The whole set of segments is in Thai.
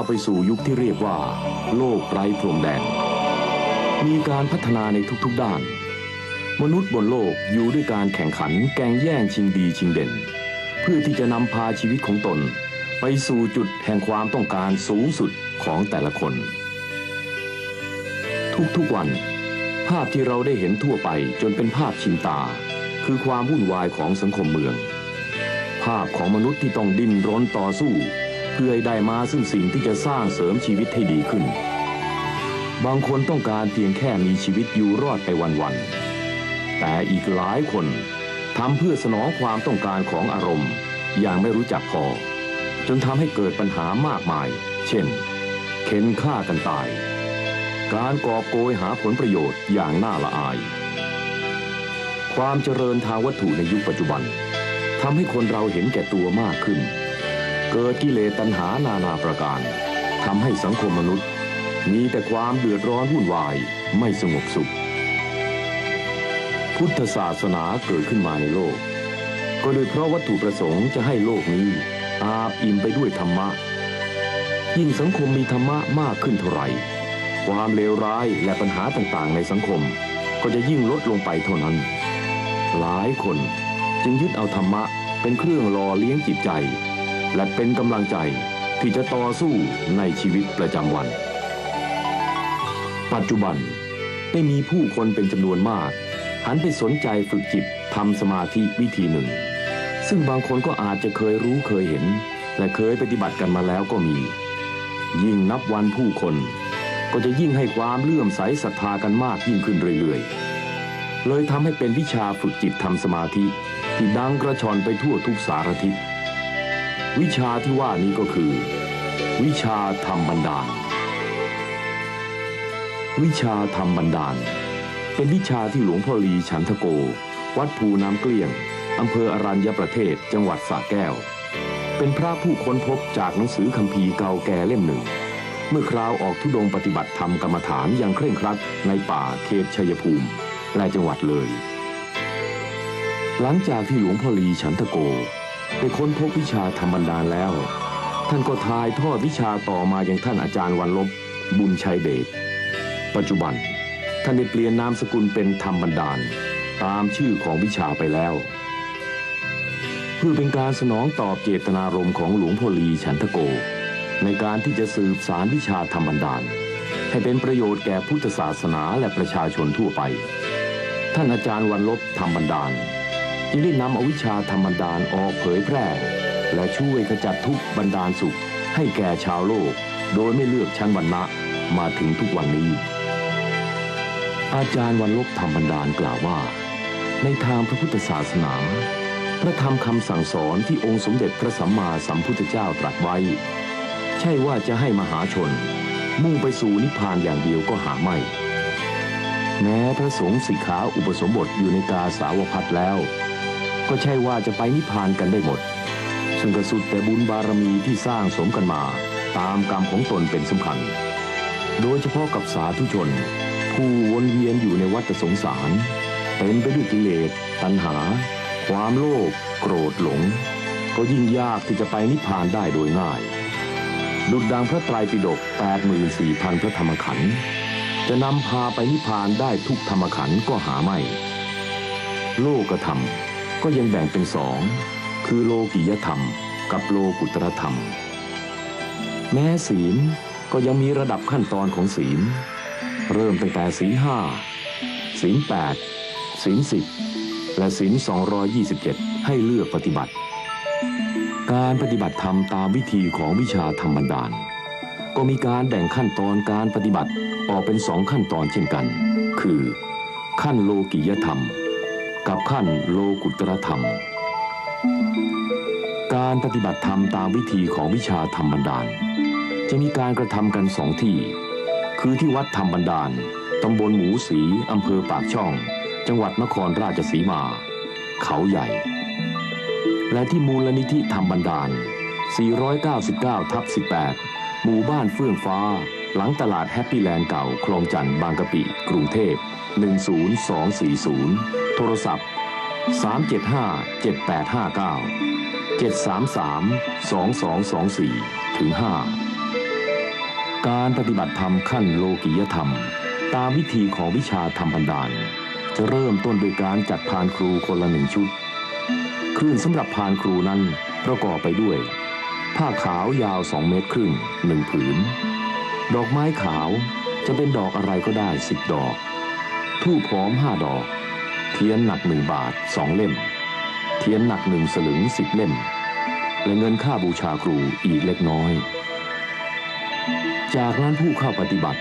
าวไปสู่ยุคที่เรียกว่า โลกไร้พรมแดน มีการพัฒนาในทุกๆด้าน มนุษย์บนโลกอยู่ด้วยการแข่งขันแกงแย่งชิงดีชิงเด่น เพื่อที่จะนำพาชีวิตของตน ไปสู่จุดแห่งความต้องการสูงสุดของแต่ละคน ทุกๆวัน ภาพที่เราได้เห็นทั่วไปจนเป็นภาพชินตา คือความวุ่นวายของสังคมเมือง ภาพของมนุษย์ที่ต้องดิ้นรนต่อสู้ เพื่อให้ได้มาซึ่งสิ่งที่จะสร้างเสริมชีวิตให้ดีขึ้น บางคนต้องการเพียงแค่มีชีวิตอยู่รอดไปวันๆ แต่อีกหลายคนทำเพื่อสนองความต้องการของอารมณ์ อย่างไม่รู้จักพอ จนทำให้เกิดปัญหามากมาย เช่น เข็นฆ่ากันตาย การกอบโกยหาผลประโยชน์อย่างน่าละอาย ความเจริญทางวัตถุในยุคปัจจุบันทำให้คนเราเห็นแก่ตัวมากขึ้น เกิดกิเลสตัณหานานาประการทำให้สังคมมนุษย์ มีแต่ความเดือดร้อนวุ่นวายไม่สงบสุข พุทธศาสนาเกิดขึ้นมาในโลก ก็โดยเพราะวัตถุประสงค์จะให้โลกนี้อาบอิ่มไปด้วยธรรมะ ยิ่งสังคมมีธรรมะมากขึ้นเท่าไหร่ ความเลวร้ายและปัญหาต่างๆ ในสังคม ก็จะยิ่งลดลงไปเท่านั้น หลายคนจึงยึดเอาธรรมะเป็นเครื่องหล่อเลี้ยงจิตใจ และเป็นกำลังใจที่จะต่อสู้ในชีวิตประจำวัน ปัจจุบันได้มีผู้คนเป็นจำนวนมาก หันไปสนใจฝึกจิตทำสมาธิวิธีหนึ่ง ซึ่งบางคนก็อาจจะเคยรู้เคยเห็น และเคยปฏิบัติกันมาแล้วก็มี ยิ่งนับวันผู้คน ก็จะยิ่งให้ความเลื่อมใสศรัทธากันมากยิ่งขึ้นเรื่อยๆ เลยทำให้เป็นวิชาฝึกจิตทำสมาธิ ที่ดังกระชอนไปทั่วทุกสารทิศ วิชาที่ว่านี้ก็คือ วิชาธรรมบันดาล วิชาธรรมบันดาล เป็นวิชาที่หลวงพ่อลีฉันทโก วัดภูน้ำเกลี้ยงอำเภออรัญญประเทศจังหวัดสระแก้ว เป็นพระผู้ค้นพบจากหนังสือคัมภีร์เก่าแก่เล่มหนึ่ง เมื่อคราวออกทุดงปฏิบัติธรรมกรรมฐานอย่างเคร่งครัดในป่าเขตชัยภูมิและจังหวัดเลย หลังจากที่หลวงพ่อลีฉันทโก ได้ค้นพบวิชาธรรมบันดาลแล้ว ท่านก็ทายทอดวิชาต่อมาอย่างท่านอาจารย์วันลบบุญชัยเดชปัจจุบัน ท่านได้เปลี่ยนนามสกุลเป็นธรรมบันดาลตามชื่อของวิชาไปแล้ว เพื่อเป็นการสนองตอบเจตนารมณ์ของหลวงพ่อลีฉันทโก ในการที่จะสืบสารวิชาธรรมบันดาลให้เป็นประโยชน์แก่พุทธศาสนาและประชาชนทั่วไป ท่านอาจารย์วันลบธรรมบันดาล จึงได้นำอวิชาธรรมบันดาลออกเผยแพร่ และช่วยขจัดทุกบันดาลสุข ให้แก่ชาวโลก โดยไม่เลือกชั้นวรรณะมาถึงทุกวันนี้ อาจารย์วันลบธรรมบันดาลกล่าวว่า ในทางพระพุทธศาสนา พระธรรมคำสั่งสอนที่องค์สมเด็จพระสัมมาสัมพุทธเจ้าตรัสไว้ ใช่ว่าจะให้มหาชน มุ่งไปสู่นิพพานอย่างเดียวก็หาไม่แม้พระสงฆ์สิกขาอุปสมบทอยู่ในกาสาวพัดแล้ว ก็ใช่ว่าจะไปนิพพานกันได้หมด ซึ่งกระสุดแต่บุญบารมีที่สร้างสมกันมาตามกรรมของตนเป็นสำคัญ โดยเฉพาะกับสาธุชน ผู้วนเวียนอยู่ในวัฏสงสาร เป็นไปด้วยกิเลสตัณหา ความโลภโกรธหลง ก็ยิ่งยากที่จะไปนิพพานได้โดยง่าย ดุจดังพระไตรปิฎก84,000 พระธรรมขันธ์จะนำพาไปนิพพานได้ทุกธรรมขันธ์ก็หาไม่ โลกธรรม ก็ยังแบ่งเป็นสองคือโลกิยธรรม กับโลกุตรธรรม แม้ศีลก็ยังมีระดับขั้นตอนของศีล เริ่มตั้งแต่ศีลห้าศีลแปดศีลสิบและศีล227 ให้เลือกปฏิบัติ การปฏิบัติธรรมตามวิธีของวิชาธรรมบันดาลก็มีการแบ่งขั้นตอนการปฏิบัติออกเป็นสองขั้นตอนเช่นกัน คือ ขั้นโลกิยธรรม กับขั้นโลกุตรธรรม การปฏิบัติธรรมตามวิธีของวิชาธรรมบันดาล จะมีการกระทำกันสองที่ คือที่วัดธรรมบันดาลตำบลหมูสีอำเภอปากช่อง จังหวัดนครราชสีมา เขาใหญ่ และที่มูลนิธิธรรมบันดาล 499ทับ18 หมู่บ้านเฟื่องฟ้า หลังตลาดแฮปปี้แลนด์เก่า คลองจันทน์บางกะปิ กรุงเทพ 10240 ทรศัพท์ 375 7859 733 2224ถึง5การปฏิบัติธรรมขั้นโลกิยธรรม ตามวิธีของวิชาธรรมบันดาลจะเริ่มต้นโดยการจัดพานครูคนละหนึ่งชุด เครื่องสำหรับพานครูนั้นประกอบไปด้วย ผ้าขาวยาวสองเมตรครึ่งหนึ่งผืน ดอกไม้ขาวจะเป็นดอกอะไรก็ได้สิบดอก ทูบหอมห้าดอก เทียนหนักหนึ่งบาทสองเล่ม เทียนหนักหนึ่งสลึงสิบเล่ม และเงินค่าบูชาครูอีกเล็กน้อย จากนั้นผู้เข้าปฏิบัติ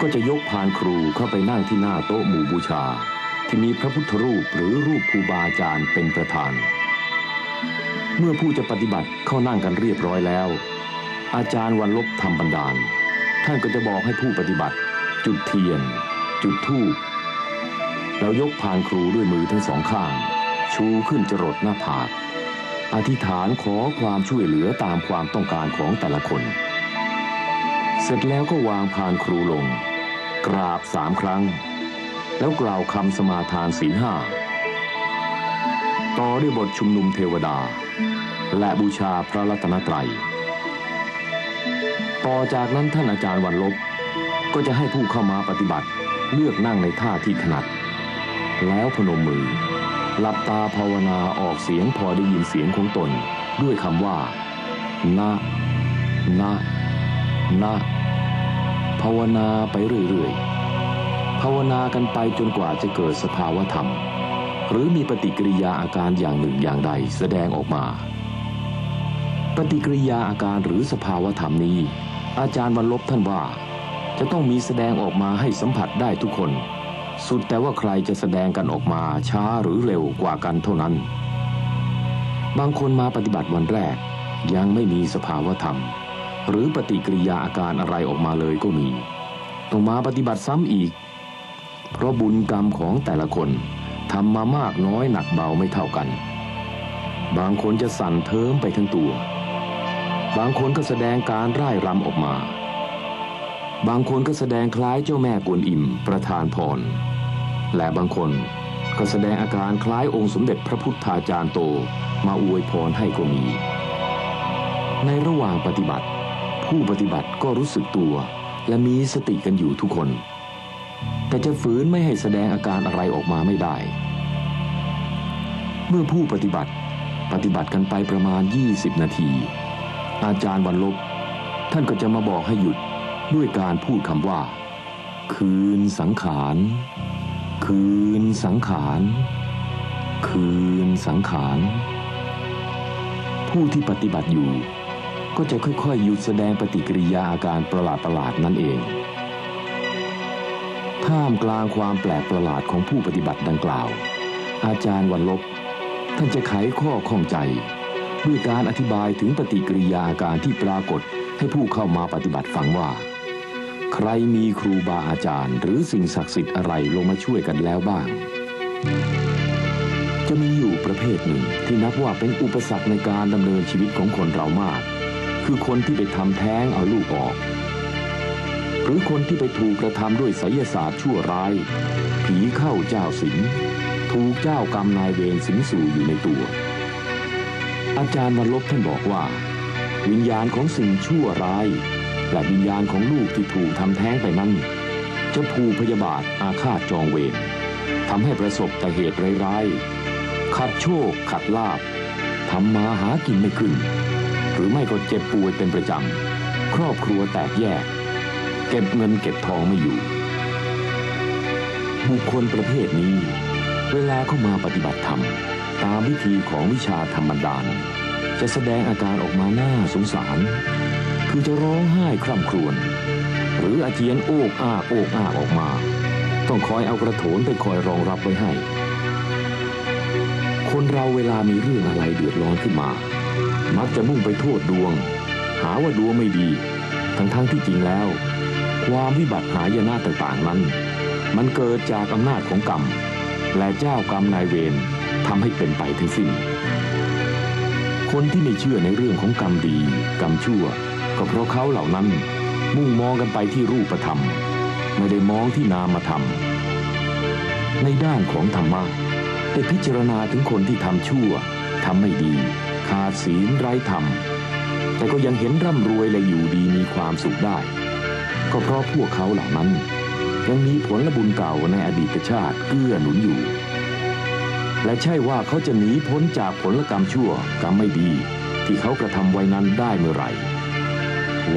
ก็จะยกพานครูเข้าไปนั่งที่หน้าโต๊ะหมู่บูชา ที่มีพระพุทธรูปหรือรูปครูบาอาจารย์เป็นประธาน เมื่อผู้จะปฏิบัติเข้านั่งกันเรียบร้อยแล้ว อาจารย์วันลบทำบันดาล ท่านก็จะบอกให้ผู้ปฏิบัติ จุดเทียน จุดธูป แล้วยกพานครูด้วยมือทั้งสองข้าง ชูขึ้นจรดหน้าผากอธิษฐานขอความช่วยเหลือตามความต้องการของแต่ละคน เสร็จแล้วก็วางพานครูลง กราบสามครั้ง แล้วกล่าวคำสมาทานศีลห้าต่อด้วยบทชุมนุมเทวดา และบูชาพระรัตนตรัย ต่อจากนั้นท่านอาจารย์วันลบก็จะให้ผู้เข้ามาปฏิบัติเลือกนั่งในท่าที่ถนัด แล้วพนมมือ หลับตาภาวนาออกเสียงพอได้ยินเสียงของตน ด้วยคำว่า นะ นะ นะ ภาวนาไปเรื่อยๆ ภาวนากันไปจนกว่าจะเกิดสภาวธรรม หรือมีปฏิกิริยาอาการอย่างหนึ่งอย่างใดแสดงออกมา ปฏิกิริยาอาการหรือสภาวธรรมนี้ อาจารย์วันลบท่านว่า จะต้องมีแสดงออกมาให้สัมผัสได้ทุกคน สุดแต่ว่าใครจะแสดงกันออกมาช้าหรือเร็วกว่ากันเท่านั้น บางคนมาปฏิบัติวันแรก ยังไม่มีสภาวธรรม หรือปฏิกิริยาอาการอะไรออกมาเลยก็มีต้องมาปฏิบัติซ้ำอีก เพราะบุญกรรมของแต่ละคนทำมามากน้อยหนักเบาไม่เท่ากัน บางคนจะสั่นเทิมไปทั้งตัว บางคนก็แสดงการร่ายรำออกมาบางคนก็แสดงคล้ายเจ้าแม่กวนอิมประทานพร และบางคนก็แสดงอาการคล้ายองค์สมเด็จพระพุทธาจารย์โตมาอวยพรให้ก็มี ในระหว่างปฏิบัติ ผู้ปฏิบัติก็รู้สึกตัว และมีสติกันอยู่ทุกคน แต่จะฝืนไม่ให้แสดงอาการอะไรออกมาไม่ได้ เมื่อผู้ปฏิบัติปฏิบัติกันไปประมาณ 20 นาที อาจารย์วันลบ ท่านก็จะมาบอกให้หยุดด้วยการพูดคำว่า คืนสังขาร คืนสังขาร คืนสังขาร ผู้ที่ปฏิบัติอยู่ ก็จะค่อยๆหยุดแสดงปฏิกิริยาอาการประหลาดๆนั่นเอง ท่ามกลางความแปลกประหลาดของผู้ปฏิบัติดังกล่าว อาจารย์วันลบ ท่านจะไขข้อข้องใจ ด้วยการอธิบายถึงปฏิกิริยาอาการที่ปรากฏให้ผู้เข้ามาปฏิบัติฟังว่า ใครมีครูบาอาจารย์ หรือสิ่งศักดิ์สิทธิ์อะไรลงมาช่วยกันแล้วบ้าง จะมีอยู่ประเภทหนึ่งที่นับว่าเป็นอุปสรรคในการดำเนินชีวิตของคนเรามาก คือคนที่ไปทำแท้งเอาลูกออก หรือคนที่ไปถูกกระทำด้วยไสยศาสตร์ชั่วร้าย ผีเข้าเจ้าสิงถูกเจ้ากรรมนายเวรสิงสู่อยู่ในตัว อาจารย์วันลบท่านบอกว่า วิญญาณของสิ่งชั่วร้าย และวิญญาณของลูกที่ถูกทำแท้งไปนั้น จะผูกพยาบาทอาฆาตจองเวรทำให้ประสบแต่เหตุร้ายๆขัดโชค ขัดลาบทำมาหากินไม่ขึ้น หรือไม่ก็เจ็บป่วยเป็นประจำ ครอบครัวแตกแยก เก็บเงินเก็บทองไม่อยู่ บุคคลประเภทนี้ เวลาเข้ามาปฏิบัติธรรม ตามวิธีของวิชาธรรมดานจะแสดงอาการออกมาหน้าสงสาร คือจะร้องไห้คร่ำครวญหรืออาเจียนโอกอ้าโอกอ้าออกมา ต้องคอยเอากระโถนไปคอยรองรับไว้ให้ คนเราเวลามีเรื่องอะไรเดือดร้อนขึ้นมา มักจะมุ่งไปโทษดวง หาว่าดวงไม่ดี ทั้งๆทที่จริงแล้ว ความวิบัติหายนะต่างๆนั้น มันเกิดจากอำนาจของกรรม และเจ้ากรรมนายเวรทำให้เป็นไปทั้งสิ้นคนที่ไม่เชื่อในเรื่องของกรรมดี กรรมชั่ว ก็เพราะเขาเหล่านั้นมุ่งมองกันไปที่รูปธรรม ไม่ได้มองที่นามธรรม ในด้านของธรรมะได้พิจารณาถึงคนที่ทำชั่วทำไม่ดี ขาดศีลไร้ธรรม แต่ก็ยังเห็นร่ำรวยและอยู่ดีมีความสุขได้ ก็เพราะพวกเขาเหล่านั้น ยังมีผลบุญเก่าในอดีตชาติเกื้อหนุนอยู่ และใช่ว่าเขาจะหนีพ้นจากผลกรรมชั่วกรรมไม่ดี ที่เขากระทำไว้นั้นได้เมื่อไหร่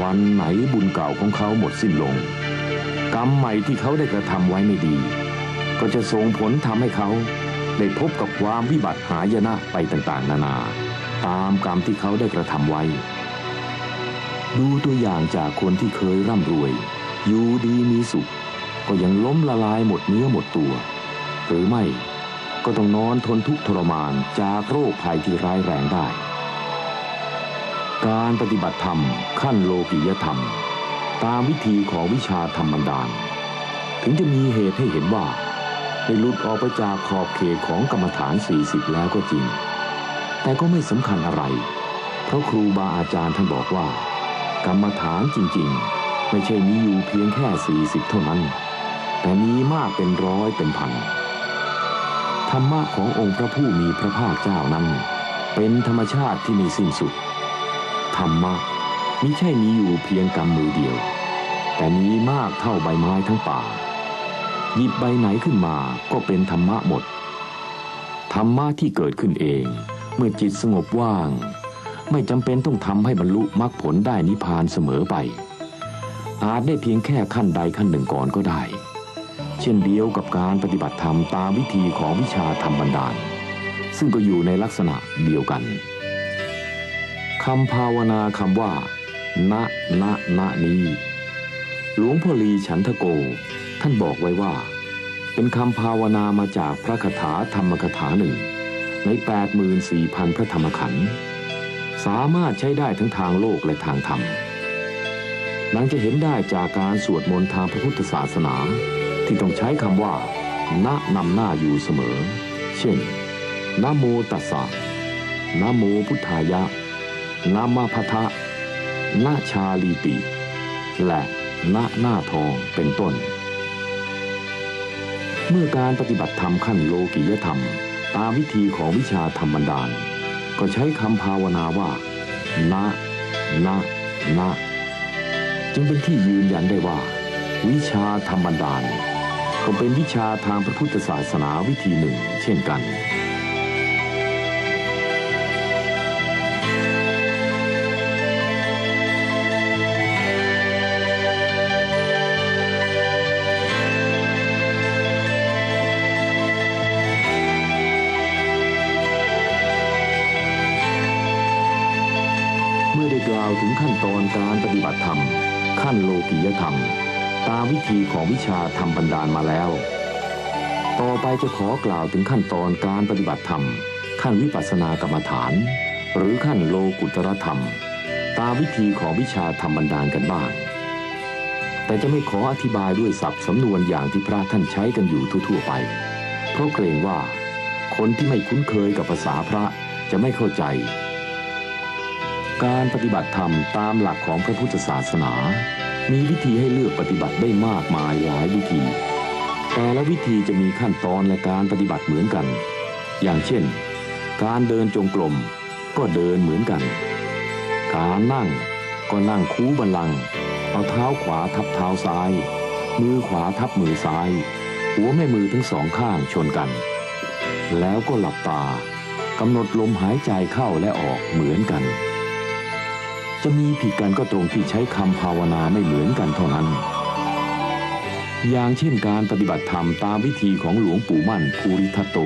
วันไหนบุญเก่าของเขาหมดสิ้นลง กรรมใหม่ที่เขาได้กระทำไว้ไม่ดี ก็จะส่งผลทำให้เขาได้พบกับความวิบัติหายนะไปต่างๆ นานา ตามกรรมที่เขาได้กระทำไว้ ดูตัวอย่างจากคนที่เคยร่ำรวย อยู่ดีมีสุข ก็ยังล้มละลายหมดเนื้อหมดตัว หรือไม่ก็ต้องนอนทนทุกข์ทรมานจากโรคภัยที่ร้ายแรงได้ การปฏิบัติธรรมขั้นโลกิยธรรม ตามวิธีของวิชาธรรมบันดาถึงจะมีเหตุให้เห็นว่าได้หลุดออกไปจากขอบเขตของกรรมฐาน 40 แล้วก็จริง แต่ก็ไม่สำคัญอะไร เพราะครูบาอาจารย์ท่านบอกว่า กรรมฐานจริงๆ ไม่ใช่มีอยู่เพียงแค่ 40 เท่านั้น แต่มีมากเป็นร้อยเป็นพันธรรมะขององค์พระผู้มีพระภาคเจ้านั้น เป็นธรรมชาติที่มีสิ้นสุด ธรรมะมิใช่มีอยู่เพียงกำมือเดียว แต่มีมากเท่าใบไม้ทั้งป่า หยิบใบไหนขึ้นมาก็เป็นธรรมะหมด ธรรมะที่เกิดขึ้นเอง เมื่อจิตสงบว่าง ไม่จำเป็นต้องทำให้บรรลุมรรคผลได้นิพพานเสมอไป อาจได้เพียงแค่ขั้นใดขั้นหนึ่งก่อนก็ได้ เช่นเดียวกับการปฏิบัติธรรมตามวิธีของวิชาธรรมบันดาล ซึ่งก็อยู่ในลักษณะเดียวกัน คำภาวนาคำว่า ณ ณ ณ นี้ หลวงพ่อลีฉันทโก ท่านบอกไว้ว่า เป็นคำภาวนามาจากพระคาถาธรรมคาถาหนึ่ง ใน 84,000 พระธรรมขันธ์สามารถใช้ได้ทั้งทางโลกและทางธรรมนังจะเห็นได้จากการสวดมนต์ทางพระพุทธศาสนา ที่ต้องใช้คำว่า ณนำหน้าอยู่เสมอ เช่นนโมตัสสะนโมพุทธายะ นะมาพทะนะชาลีติ และณหน้าทองเป็นต้น เมื่อการปฏิบัติธรรมขั้นโลกิยธรรม ตามวิธีของวิชาธรรมบันดาลก็ใช้คำภาวนาว่านะนะนะจึงเป็นที่ยืนยันได้ว่า วิชาธรรมบันดาลก็เป็นวิชาทางพระพุทธศาสนาวิธีหนึ่ง เช่นกัน ธรรม ขั้นโลกิยธรรม ตามวิธีของวิชาธรรมบันดาลมาแล้ว ต่อไปจะขอกล่าวถึงขั้นตอนการปฏิบัติธรรม ขั้นวิปัสสนากรรมฐาน หรือขั้นโลกุตรธรรม ตามวิธีของวิชาธรรมบันดาลกันบ้าง แต่จะไม่ขออธิบายด้วยศัพท์สำนวนอย่างที่พระท่านใช้กันอยู่ทั่วๆไป เพราะเกรงว่า คนที่ไม่คุ้นเคยกับภาษาพระจะไม่เข้าใจ การปฏิบัติธรรมตามหลักของพระพุทธศาสนา มีวิธีให้เลือกปฏิบัติได้มากมายหลายวิธี แต่ละวิธีจะมีขั้นตอนและการปฏิบัติเหมือนกัน อย่างเช่น การเดินจงกรมก็เดินเหมือนกัน การนั่งก็นั่งคูบันลังก์เอาเท้าขวาทับเท้าซ้าย มือขวาทับมือซ้าย หัวแม่มือทั้งสองข้างชนกัน แล้วก็หลับตากำหนดลมหายใจเข้าและออกเหมือนกัน จะมีผิดกันก็ตรงที่ใช้คำภาวนาไม่เหมือนกันเท่านั้น อย่างเช่นการปฏิบัติธรรมตามวิธีของหลวงปู่มั่นภูริทัตโต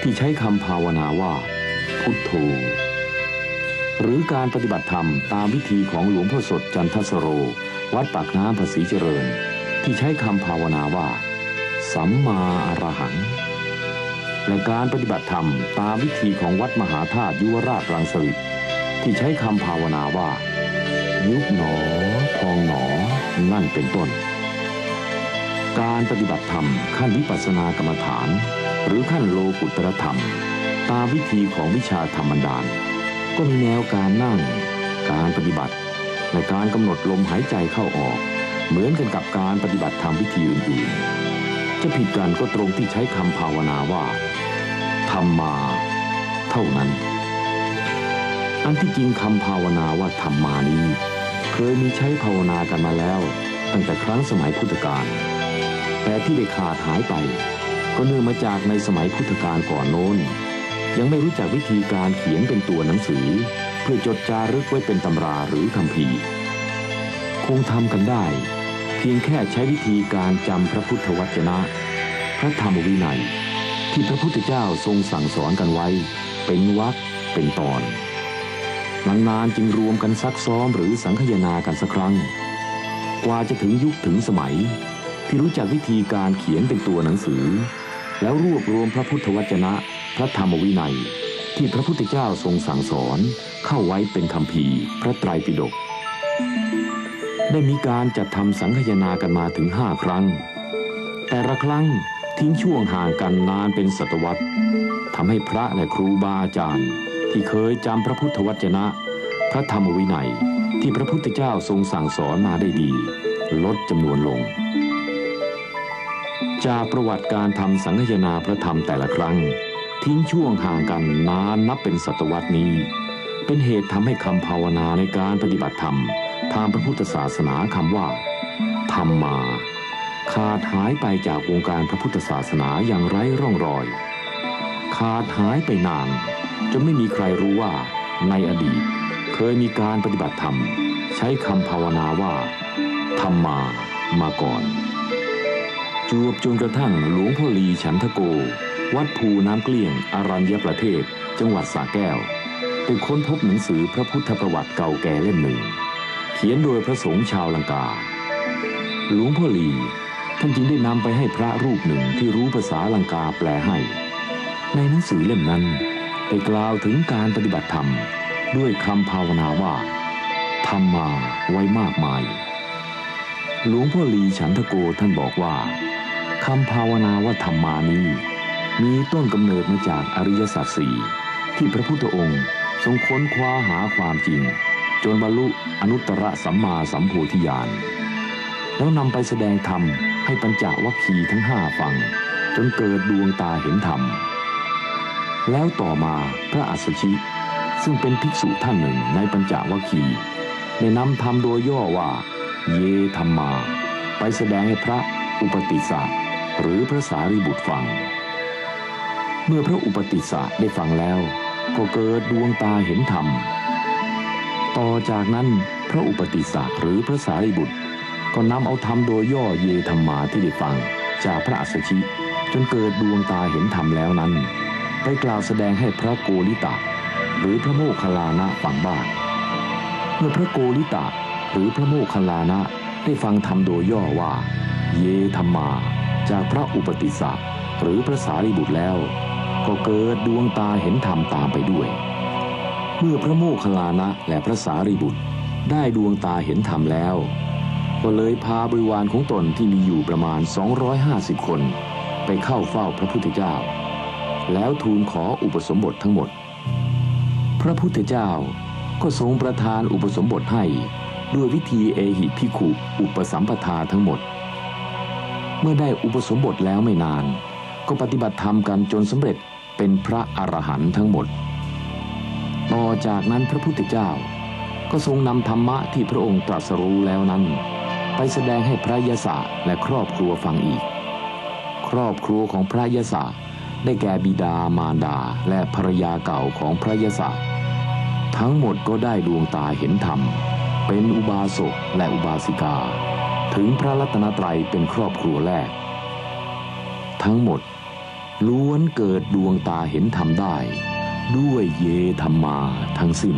ที่ใช้คำภาวนาว่า พุทโธ หรือการปฏิบัติธรรมตามวิธีของหลวงพ่อสดจันทสโร วัดปากน้ำภาษีเจริญ ที่ใช้คำภาวนาว่า สัมมาอรหังและการปฏิบัติธรรมตามวิธีของวัดมหาธาตุยุวราชรังสฤษ ที่ใช้คำภาวนาว่า ยุบหนอ พองหนอ นั่นเป็นต้น การปฏิบัติธรรมขั้นวิปัสสนากรรมฐาน หรือขั้นโลกุตรธรรม ตามวิธีของวิชาธรรมดาลก็มีแนวการนั่ง การปฏิบัติและการกำหนดลมหายใจเข้าออก เหมือนกันกับการปฏิบัติธรรมวิธีอื่นๆ จะผิดกันก็ตรงที่ใช้คำภาวนาว่าธรรมาเท่านั้น อันที่จริงคำภาวนาว่าธรรมานี้ เคยมีใช้ภาวนากันมาแล้ว ตั้งแต่ครั้งสมัยพุทธกาลแต่ที่ได้ขาดหายไป ก็เนื่องมาจากในสมัยพุทธกาลก่อนโน้น ยังไม่รู้จักวิธีการเขียนเป็นตัวหนังสือ เพื่อจดจารึกไว้เป็นตำราหรือคำพีคงทำกันได้ เพียงแค่ใช้วิธีการจำพระพุทธวจนะ พระธรรมวินัย ที่พระพุทธเจ้าทรงสั่งสอนกันไว้ เป็นวรรคเป็นตอน นานๆจึงรวมกันซักซ้อมหรือสังคายนากันสักครั้ง กว่าจะถึงยุคถึงสมัย ที่รู้จักวิธีการเขียนเป็นตัวหนังสือ แล้วรวบรวมพระพุทธวจนะ พระธรรมวินัย ที่พระพุทธเจ้าทรงสั่งสอนเข้าไว้เป็นคำพีพระไตรปิฎกได้มีการจัดทำสังคายนากันมาถึงห้าครั้ง แต่ละครั้งทิ้งช่วงห่างกันนานเป็นศตวรรษทำให้พระและครูบาอาจารย์ ที่เคยจำพระพุทธวจนะ พระธรรมวินัยที่พระพุทธเจ้าทรงสั่งสอนมาได้ดี ลดจำนวนลง จากประวัติการทำสังคานาพระธรรมแต่ละครั้ง ทิ้งช่วงห่างกันนานนับเป็นศตวรรษนี้ เป็นเหตุทำให้คำภาวนาในการปฏิบัติธรรม ทางพระพุทธศาสนาคำว่า ธรรมมา ขาดหายไปจากวงการพระพุทธศาสนาอย่างไร้ร่องรอย ขาดหายไปนาน จนไม่มีใครรู้ว่าในอดีต เคยมีการปฏิบัติธรรม ใช้คำภาวนาว่า ธรรมมามาก่อน จวบจนกระทั่งหลวงพ่อลีฉันทโก วัดภูน้ำเกลี้ยงอารัญญประเทศ จังหวัดสระแก้วไปค้นพบหนังสือพระพุทธประวัติเก่าแก่เล่มหนึ่ง เขียนโดยพระสงฆ์ชาวลังกา หลวงพ่อลีท่านจึงได้นำไปให้พระรูปหนึ่งที่รู้ภาษาลังกาแปลให้ ในหนังสือเล่มนั้น ได้กล่าวถึงการปฏิบัติธรรม ด้วยคำภาวนาว่าทำมาไว้มากมาย หลวงพ่อลีฉันทโกท่านบอกว่าคำภาวนาว่าธรรมานี้ มีต้นกำเนิดมาจากอริยสัจสี่ที่พระพุทธองค์ทรงค้นคว้าหาความจริง จนบรรลุอนุตตรสัมมาสัมโพธิญาณแล้วนำไปแสดงธรรมให้ปัญจวัคคีย์ทั้งห้าฟัง จนเกิดดวงตาเห็นธรรม แล้วต่อมาพระอัสสชิ ซึ่งเป็นภิกษุท่านหนึ่งในปัญจวัคคีย์ได้นำธรรมโดยย่อว่า เยธรรมา ไปแสดงให้พระอุปติสสะหรือพระสารีบุตรฟัง เมื่อพระอุปติสสะได้ฟังแล้ว ก็เกิดดวงตาเห็นธรรม ต่อจากนั้นพระอุปติสสะหรือพระสารีบุตร ก็นำเอาธรรมโดยย่อเยธรรมาที่ได้ฟัง จากพระอัสสชิ จนเกิดดวงตาเห็นธรรมแล้วนั้น ไปกล่าวแสดงให้พระโกริตะ หรือพระโมคคัลลานะฟังบ้างเมื่อพระโกริตะ หรือพระโมคคัลลานะได้ฟังธรรมโดยย่อว่า เยธรรมา จากพระอุปติสสะหรือพระสารีบุตรแล้ว ก็เกิดดวงตาเห็นธรรมตามไปด้วย เมื่อพระโมคคัลลานะและพระสารีบุตรได้ดวงตาเห็นธรรมแล้ว ก็เลยพาบริวารของตนที่มีอยู่ประมาณ 250 คน ไปเข้าเฝ้าพระพุทธเจ้า แล้วทูลขออุปสมบททั้งหมด พระพุทธเจ้าก็ทรงประทานอุปสมบทให้ด้วยวิธีเอหิพิขุอุปสัมปทาทั้งหมด เมื่อได้อุปสมบทแล้วไม่นาน ก็ปฏิบัติธรรมกันจนสำเร็จเป็นพระอรหันต์ทั้งหมด ต่อจากนั้นพระพุทธเจ้าก็ทรงนำธรรมะที่พระองค์ตรัสรู้แล้วนั้น ไปแสดงให้พระยศะและครอบครัวฟังอีก ครอบครัวของพระยศะ ได้แก่บิดามารดาและภรรยาเก่าของพระยศะทั้งหมดก็ได้ดวงตาเห็นธรรม เป็นอุบาสกและอุบาสิกา ถึงพระรัตนตรัยเป็นครอบครัวแรก ทั้งหมดล้วนเกิดดวงตาเห็นธรรมได้ ด้วยเยธรรมาทั้งสิ้น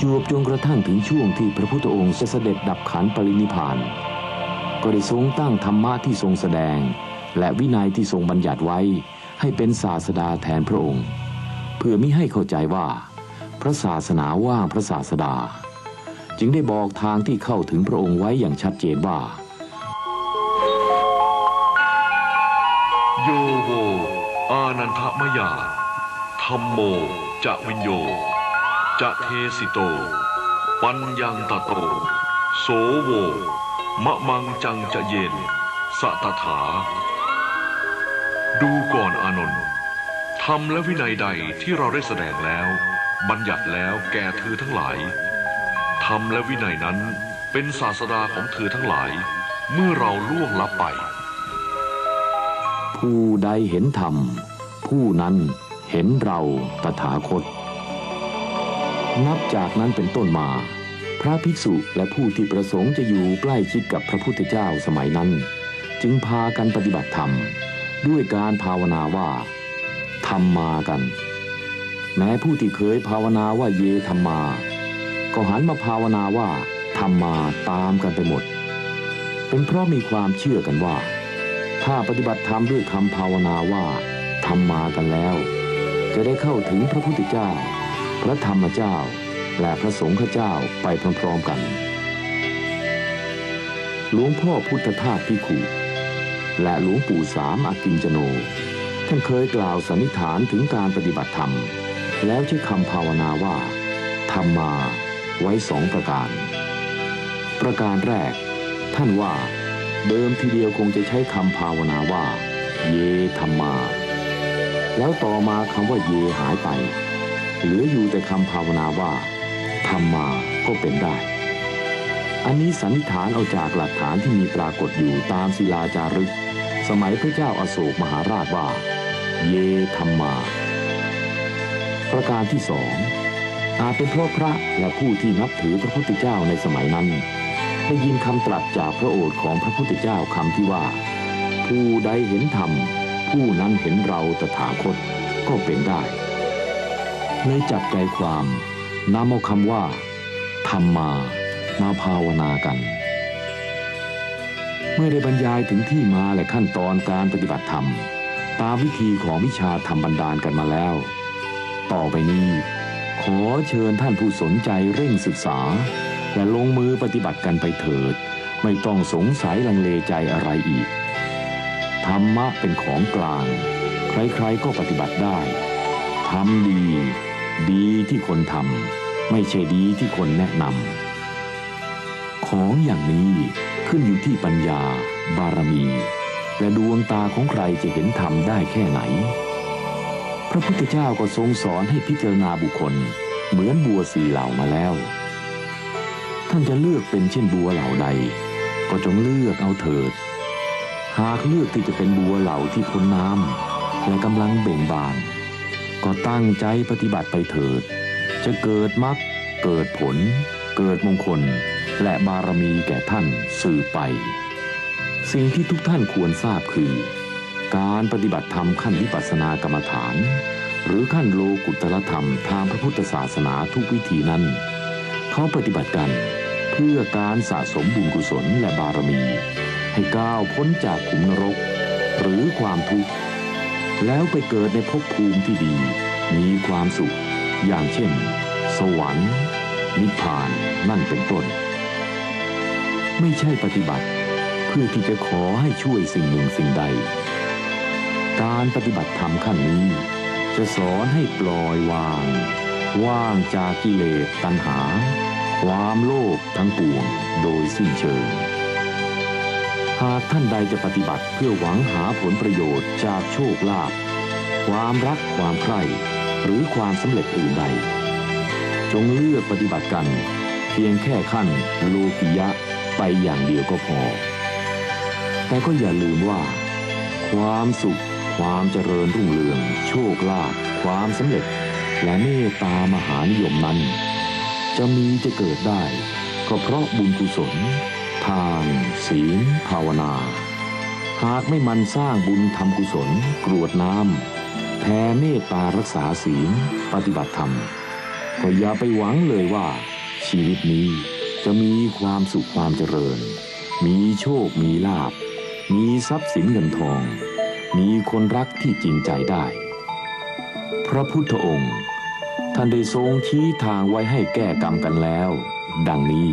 จวบจนกระทั่งถึงช่วงที่พระพุทธองค์จะเสด็จดับขันปรินิพาน ก็ได้ทรงตั้งธรรมะที่ทรงแสดง และวินัยที่ทรงบัญญัติไว้ให้เป็นศาสดาแทนพระองค์ เพื่อมิให้เข้าใจว่า พระศาสนาว่างพระศาสดา จึงได้บอกทางที่เข้าถึงพระองค์ไว้อย่างชัดเจนว่าโยโวอานันทมยาธรรมโมจะวินโยจะเทสิโต ปัญญังตะโต โสโว มะมังจังจะเย็นสตถา ดูก่อนอานนท์ธรรมและวินัยใดที่เราได้แสดงแล้ว บัญญัติแล้วแก่เธอทั้งหลายธรรมและวินัยนั้นเป็นศาสดาของเธอทั้งหลาย เมื่อเราล่วงลับไป ผู้ใดเห็นธรรม ผู้นั้นเห็นเราตถาคต นับจากนั้นเป็นต้นมา พระภิกษุและผู้ที่ประสงค์จะอยู่ใกล้ชิดกับพระพุทธเจ้าสมัยนั้น จึงพากันปฏิบัติธรรม ด้วยการภาวนาว่าธรรมมากัน แม้ผู้ที่เคยภาวนาว่าเยธรรมา ก็หันมาภาวนาว่าธรรมมาตามกันไปหมด เป็นเพราะมีความเชื่อกันว่า ถ้าปฏิบัติธรรมด้วยคำภาวนาว่าทำมากันแล้ว จะได้เข้าถึงพระพุทธเจ้า พระธรรมเจ้า และพระสงฆ์เจ้าไปพร้อมๆกันหลวงพ่อพุทธทาสพิคุ และหลวงปู่สามอากินจโน ท่านเคยกล่าวสันนิษฐานถึงการปฏิบัติธรรม แล้วใช้คำภาวนาว่าทำมาไว้สองประการ ประการแรก ท่านว่าเดิมทีเดียวคงจะใช้คำภาวนาว่า เยธรรมา แล้วต่อมาคำว่าเยหายไป เหลืออยู่แต่คำภาวนาว่าธรรมาก็เป็นได้ อันนี้สันนิษฐานเอาจากหลักฐานที่มีปรากฏอยู่ตามศิลาจารึก สมัยพระเจ้าอาโศกมหาราชว่า เยธรรมา ประการที่สองอาจเป็นเพราะพระและผู้ที่นับถือพระพุทธเจ้าในสมัยนั้น ได้ยินคำตรัสจากพระโอษฐ์ของพระพุทธเจ้าคำที่ว่า ผู้ใดเห็นธรรม ผู้นั้นเห็นเราตถาคตก็เป็นได้เลยจับใจความนำเอาคำว่า ธรรมมา มาภาวนากัน เมื่อได้บรรยายถึงที่มาและขั้นตอนการปฏิบัติธรรม ตามวิธีของวิชาธรรมบันดาลกันมาแล้ว ต่อไปนี้ ขอเชิญท่านผู้สนใจเร่งศึกษา และลงมือปฏิบัติกันไปเถิด ไม่ต้องสงสัยลังเลใจอะไรอีก ธรรมะเป็นของกลาง ใครๆก็ปฏิบัติได้ทำดี ดีที่คนทำไม่ใช่ดีที่คนแนะนำของอย่างนี้ ขึ้นอยู่ที่ปัญญา บารมี และดวงตาของใครจะเห็นธรรมได้แค่ไหน พระพุทธเจ้าก็ทรงสอนให้พิจารณาบุคคล เหมือนบัวสีเหล่ามาแล้ว ท่านจะเลือกเป็นเช่นบัวเหล่าใด ก็จงเลือกเอาเถิด หากเลือกที่จะเป็นบัวเหล่าที่พ้นน้ำและกำลังเบ่งบาน ก็ตั้งใจปฏิบัติไปเถิด จะเกิดมรรคเกิดผล เกิดมงคล และบารมีแก่ท่านสืบไป สิ่งที่ทุกท่านควรทราบคือ การปฏิบัติธรรมขั้นวิปัสสนากรรมฐาน หรือขั้นโลกุตรธรรมทางพระพุทธศาสนาทุกวิธีนั้น เขาปฏิบัติกันเพื่อการสะสมบุญกุศลและบารมี ให้ก้าวพ้นจากขุมนรก หรือความทุกข์ แล้วไปเกิดในภพภูมิที่ดี มีความสุข อย่างเช่น สวรรค์ นิพพานนั่นเป็นต้น ไม่ใช่ปฏิบัติ เพื่อที่จะขอให้ช่วยสิ่งหนึ่งสิ่งใด การปฏิบัติธรรมขั้นนี้ จะสอนให้ปล่อยวาง ว่างจากกิเลสตัณหา ความโลภทั้งปวงโดยสิ้นเชิง หากท่านใดจะปฏิบัติเพื่อหวังหาผลประโยชน์จากโชคลาภความรักความใคร่หรือความสำเร็จอื่นใด จงเลือกปฏิบัติกัน เพียงแค่ขั้นโลกิยะ ไปอย่างเดียวก็พอ แต่ก็อย่าลืมว่า ความสุข ความเจริญรุ่งเรือง โชคลาภความสำเร็จ และเมตตามหานิยมนั้น จะมีจะเกิดได้ ก็เพราะบุญกุศล ทาน ศีล ภาวนา หากไม่มันสร้างบุญทำกุศล กรวดน้ำแผ่เมตตารักษาศีล ปฏิบัติธรรม ก็อย่าไปหวังเลยว่าชีวิตนี้ จะมีความสุขความเจริญ มีโชคมีลาบ มีทรัพย์สินเงินทอง มีคนรักที่จริงใจได้ พระพุทธองค์ท่านได้ทรงชี้ทางไว้ให้แก้กรรมกันแล้ว ดังนี้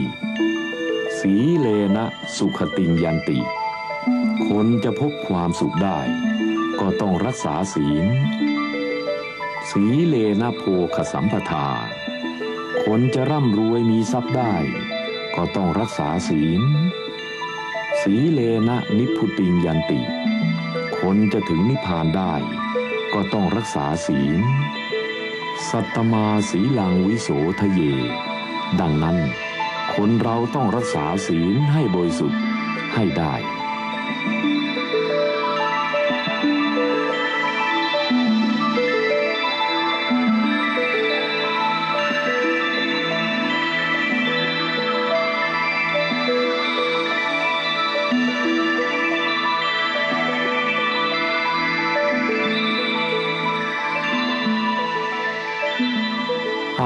สีเลนะสุขติงยันติ คนจะพบความสุขได้ ก็ต้องรักษาศีล สีเลนะโภคสัมปทา คนจะร่ำรวยมีทรัพย์ได้ ก็ต้องรักษาศีล สีเลนะนิพพุติงยันติคคนจะถึงนิพพานได้ ก็ต้องรักษาศีล สัตตมาสีลังวิโสทะเย ดังนั้น คนเราต้องรักษาศีลให้บริสุทธิ์ให้ได้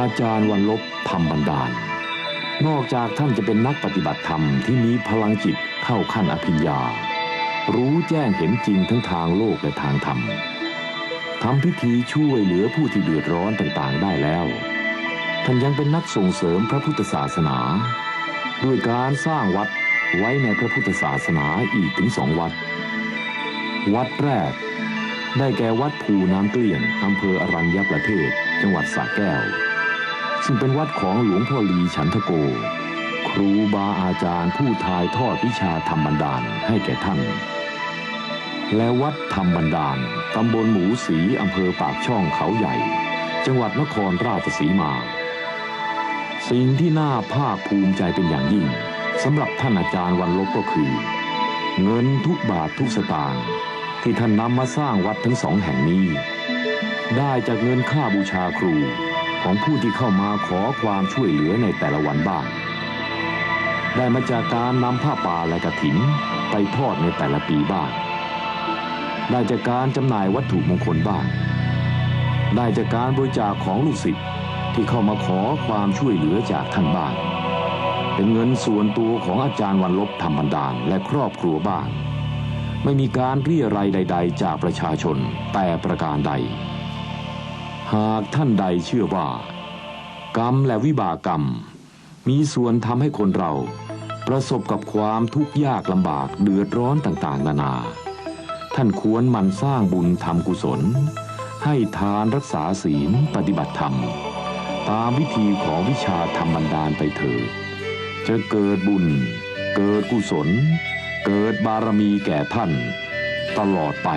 อาจารย์วันลบธรรมบันดาล นอกจากท่านจะเป็นนักปฏิบัติธรรมที่มีพลังจิตเข้าขั้นอภิญญา รู้แจ้งเห็นจริงทั้งทางโลกและทางธรรมทำพิธีช่วยเหลือผู้ที่เดือดร้อนต่างๆได้แล้ว ท่านยังเป็นนักส่งเสริมพระพุทธศาสนา ด้วยการสร้างวัดไว้ในพระพุทธศาสนาอีกถึงสองวัด วัดแรก ได้แก่วัดภูน้ำเกลี้ยงอำเภออรัญญประเทศ จังหวัดสระแก้ว ซึ่งเป็นวัดของหลวงพ่อลีฉันทโก ครูบาอาจารย์ผู้ถ่ายทอดวิชาธรรมบันดาลให้แก่ท่าน และวัดธรรมบันดาลตำบลหมูสีอำเภอปากช่องเขาใหญ่ จังหวัดนครราชสีมา สิ่งที่น่าภาคภูมิใจเป็นอย่างยิ่งสำหรับท่านอาจารย์วันลบก็คือ เงินทุกบาททุกสตางค์ที่ท่านนำมาสร้างวัดทั้งสองแห่งนี้ ได้จากเงินค่าบูชาครู ของผู้ที่เข้ามาขอความช่วยเหลือในแต่ละวันบ้าง ได้มาจากการนำผ้าป่าและกระถินไปทอดในแต่ละปีบ้าง ได้จากการจำหน่ายวัตถุมงคลบ้าง ได้จากการบริจาคของลูกศิษย์ที่เข้ามาขอความช่วยเหลือจากท่านบ้าง เป็นเงินส่วนตัวของอาจารย์วันลบธรรมบันดาลและครอบครัวบ้าง ไม่มีการเรียรายใด ๆ จากประชาชนแต่ประการใด หากท่านใดเชื่อว่า กรรมและวิบากกรรม มีส่วนทำให้คนเรา ประสบกับความทุกข์ยากลำบากเดือดร้อนต่างๆ นานา ท่านควรมันสร้างบุญทำกุศล ให้ทานรักษาศีลปฏิบัติธรรม ตามวิธีของวิชาธรรมบันดาลไปเถิดจะเกิดบุญ เกิดกุศล เกิดบารมีแก่ท่าน ตลอดไป